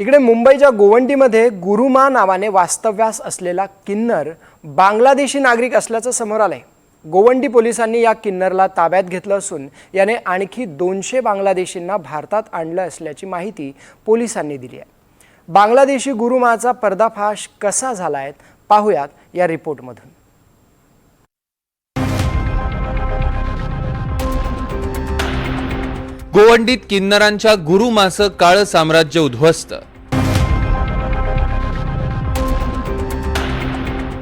इकडे मुंबईच्या गोवंडीमध्ये गुरुमा नावाने वास्तव्यास असलेला किन्नर बांगलादेशी नागरिक असल्याचं समोर आलंय. गोवंडी पोलिसांनी या किन्नरला ताब्यात घेतलं असून याने आणखी दोनशे बांगलादेशींना भारतात आणलं असल्याची माहिती पोलिसांनी दिली आहे. बांगलादेशी गुरुमाचा पर्दाफाश कसा झाला आहे पाहूयात या रिपोर्टमधून. गोवंडीत किन्नरांच्या गुरुमाचं काळ साम्राज्य उद्ध्वस्त.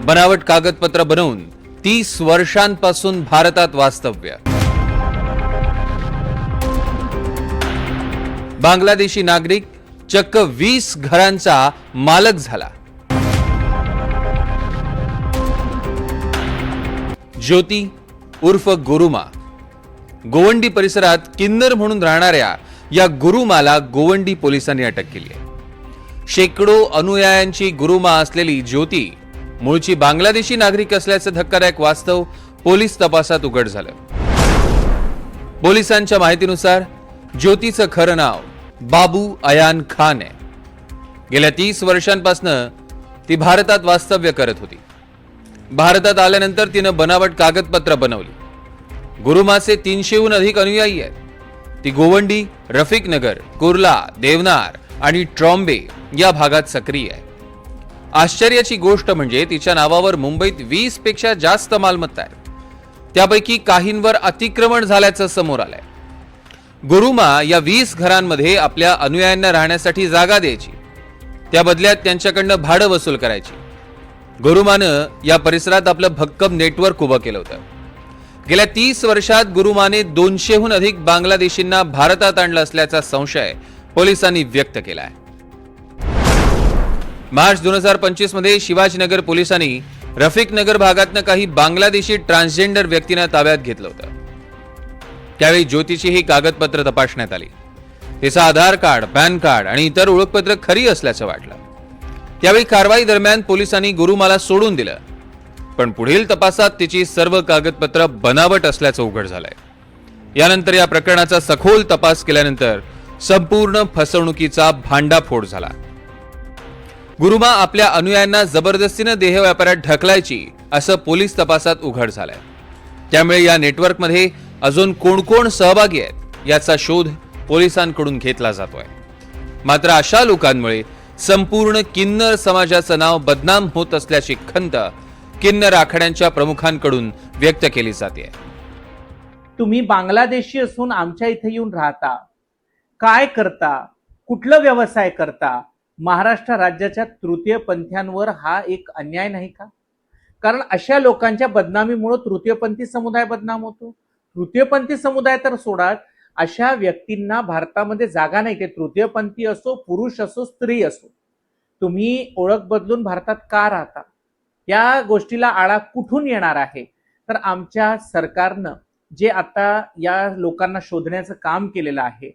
बनावट कागदपत्र बनवून तीस वर्षांपासून भारतात वास्तव्य. बांगलादेशी नागरिक चक्क वीस घरांचा मालक झाला. ज्योती उर्फ गुरुमा. गोवंडी परिसरात किन्नर म्हणून राहणाऱ्या या गुरुमाला गोवंडी पोलिसांनी अटक केली आहे. शेकडो अनुयायांची गुरुमा असलेली ज्योती मूळची बांगलादेशी नागरिक असल्याचं धक्कादायक वास्तव पोलीस तपासात उघड झालं. पोलिसांच्या माहितीनुसार ज्योतीचं खरं नाव बाबू अयान खान आहे. गेल्या तीस वर्षांपासून ती भारतात वास्तव्य करत होती. भारतात आल्यानंतर तिनं बनावट कागदपत्र बनवली. गुरुमाचे तीनशेहून अधिक अनुयायी आहेत. ती गोवंडी रफिकनगर कुर्ला देवनार आणि ट्रॉम्बे या भागात सक्रिय आहे आश्चर्याची गोष्ट म्हणजे तिच्या नावावर मुंबईत वीसपेक्षा जास्त मालमत्ता आहेत. त्यापैकी काहींवर अतिक्रमण झाल्याचं समोर आलंय. गुरुमा या वीस घरांमध्ये आपल्या अनुयायांना राहण्यासाठी जागा द्यायची. त्या बदल्यात त्यांच्याकडनं भाडं वसूल करायची. गुरुमानं या परिसरात आपलं भक्कम नेटवर्क उभं केलं होतं. गेल्या तीस वर्षात गुरुमाने दोनशेहून अधिक बांगलादेशींना भारतात आणलं असल्याचा संशय पोलिसांनी व्यक्त केला आहे मार्च दोन हजार पंचवीसमध्ये शिवाजीनगर पोलिसांनी रफिक नगर भागातनं काही बांगलादेशी ट्रान्सजेंडर व्यक्तींना ताब्यात घेतलं होतं. त्यावेळी ज्योतीची ही कागदपत्र तपासण्यात आली. तिचं आधार कार्ड पॅन कार्ड आणि इतर ओळखपत्र खरी असल्याचं वाटलं. त्यावेळी कारवाई दरम्यान पोलिसांनी गुरुमाला सोडून दिलं. पण पुढील तपासात तिची सर्व कागदपत्र बनावट असल्याचं उघड झालंय. यानंतर या प्रकरणाचा सखोल तपास केल्यानंतर संपूर्ण फसवणुकीचा भांडाफोड झाला. गुरुमा आपल्या अनुयायांना जबरदस्तीनं देह व्यापारात ढकलायची असं पोलीस तपासात उघड झालंय. त्यामुळे या नेटवर्कमध्ये अजून कोण कोण सहभागी आहेत याचा शोध पोलिसांकडून घेतला जातोय. मात्र अशा लोकांमुळे संपूर्ण किन्नर समाजाचं नाव बदनाम होत असल्याची खंत किन्नर आखाड्यांच्या प्रमुखांकडून व्यक्त केली जाते. तुम्ही बांगलादेशी असून आमच्या इथे येऊन राहता. काय करता? कुठलं व्यवसाय करता? महाराष्ट्र राज्याच्या तृतीयपंथ्यांवर हा एक अन्याय नाही का? कारण अशा लोकांच्या बदनामीमुळे तृतीयपंथी समुदाय बदनाम होतो. तृतीयपंथी समुदाय तर सोडा अशा व्यक्तींना भारतामध्ये जागा नाही ते तृतीयपंथी असो पुरुष असो स्त्री असो. तुम्ही ओळख बदलून भारतात का राहता? या गोष्टीला आळा कुठून येणार आहे? तर आमच्या सरकारनं जे आता या लोकांना शोधण्याचं काम केलेलं आहे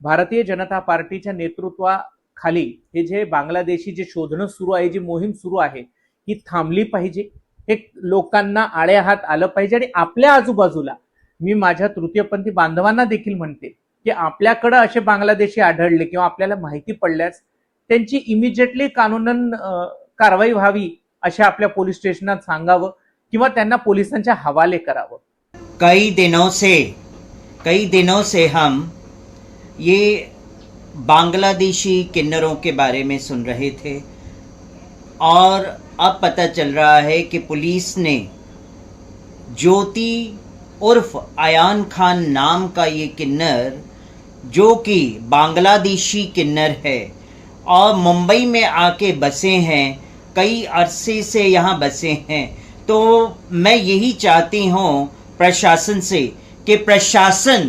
भारतीय जनता पार्टीच्या नेतृत्वाखाली हे जे बांगलादेशी जे शोधणं सुरू आहे जी मोहीम सुरू आहे ही थांबली पाहिजे. हे लोकांना आळ्या हात आलं पाहिजे आणि आपल्या आजूबाजूला मी माझ्या तृतीयपंथी बांधवांना देखील म्हणते की आपल्याकडं असे बांगलादेशी आढळले किंवा आपल्याला माहिती पडल्यास त्यांची इमिजिएटली कानूनन कारवाई व्हावी अशा आपल्या पोलीस स्टेशनात सांगावं किंवा त्यांना पोलिसांच्या हवाले करावं. कई दिनों से, कई दिनों से हम ये बांग्लादेशी किन्नरों के बारे में सुन रहे थे और अब पता चल रहा है कि पुलिस ने ज्योति उर्फ़ अयान खान नाम का ये किन्नर, जो कि बांग्लादेशी किन्नर है, और मुंबई में आके बसे हैं कई अरसे से यहाँ बसे हैं। तो मैं यही चाहती हूँ प्रशासन से कि प्रशासन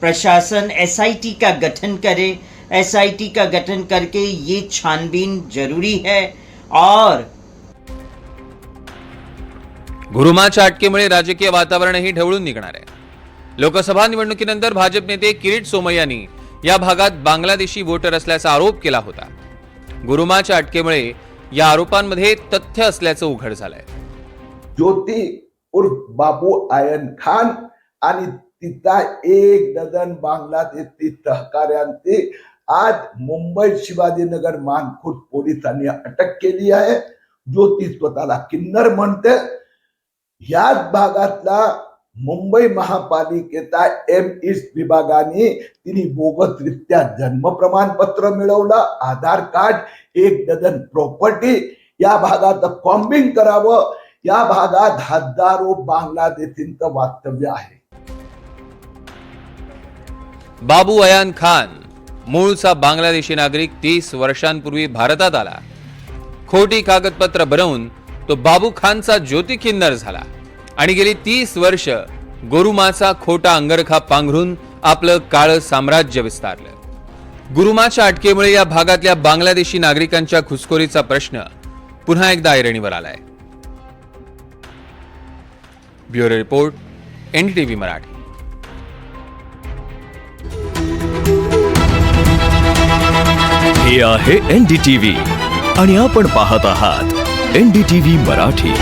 प्रशासन एसआईटी का गठन करे। एसआईटी का गठन करके ये छानबीन जरूरी है और गुरुमाच्या अटकेमुळे राजकीय वातावरणही ढवळून निघणार आहे. लोकसभा निवडणुकीनंतर भाजप नेते किरीट सोमय्यांनी या भागात बांगलादेशी वोटर असल्याचा आरोप केला होता. गुरुमाच्या अटकेमुळे या आरोपांमध्ये तथ्य असल्याचं उघड झालंय. ज्योती उर्फ बाबू आयन खान आणि तिचा एक डझन बांगलादेशी सहकार्यांची आज मुंबई शिवाजीनगर मानखुर्द पोलिसांनी अटक केली आहे. ज्योती स्वतःला किन्नर म्हणते. ह्याच भागातला मुंबई महापालिकेचा एम ईस्ट विभागाने तिने बोगसरित्या जन्म प्रमाणपत्र मिळवलं आधार कार्ड एक डझन प्रॉपर्टी या भागात कॉम्बिंग करावं. या भागात हजारो बांगलादेशींचं वास्तव्य आहे. बाबू अयान खान मूळचा बांगलादेशी नागरिक तीस वर्षांपूर्वी भारतात आला. खोटी कागदपत्र बनवून तो बाबू खानचा ज्योती किन्नर झाला. आणि गेली तीस वर्ष गोरुमाचा खोटा अंगरखा पांघरून आपलं काळं साम्राज्य विस्तारलं. गुरुमाच्या अटकेमुळे या भागातल्या बांगलादेशी नागरिकांच्या घुसखोरीचा प्रश्न पुन्हा एकदा ऐरणीवर आलाय. Bureau report NDTV Marathi. हे आहे एनडीटीव्ही आणि आपण पाहत आहात एनडीटीव्ही मराठी.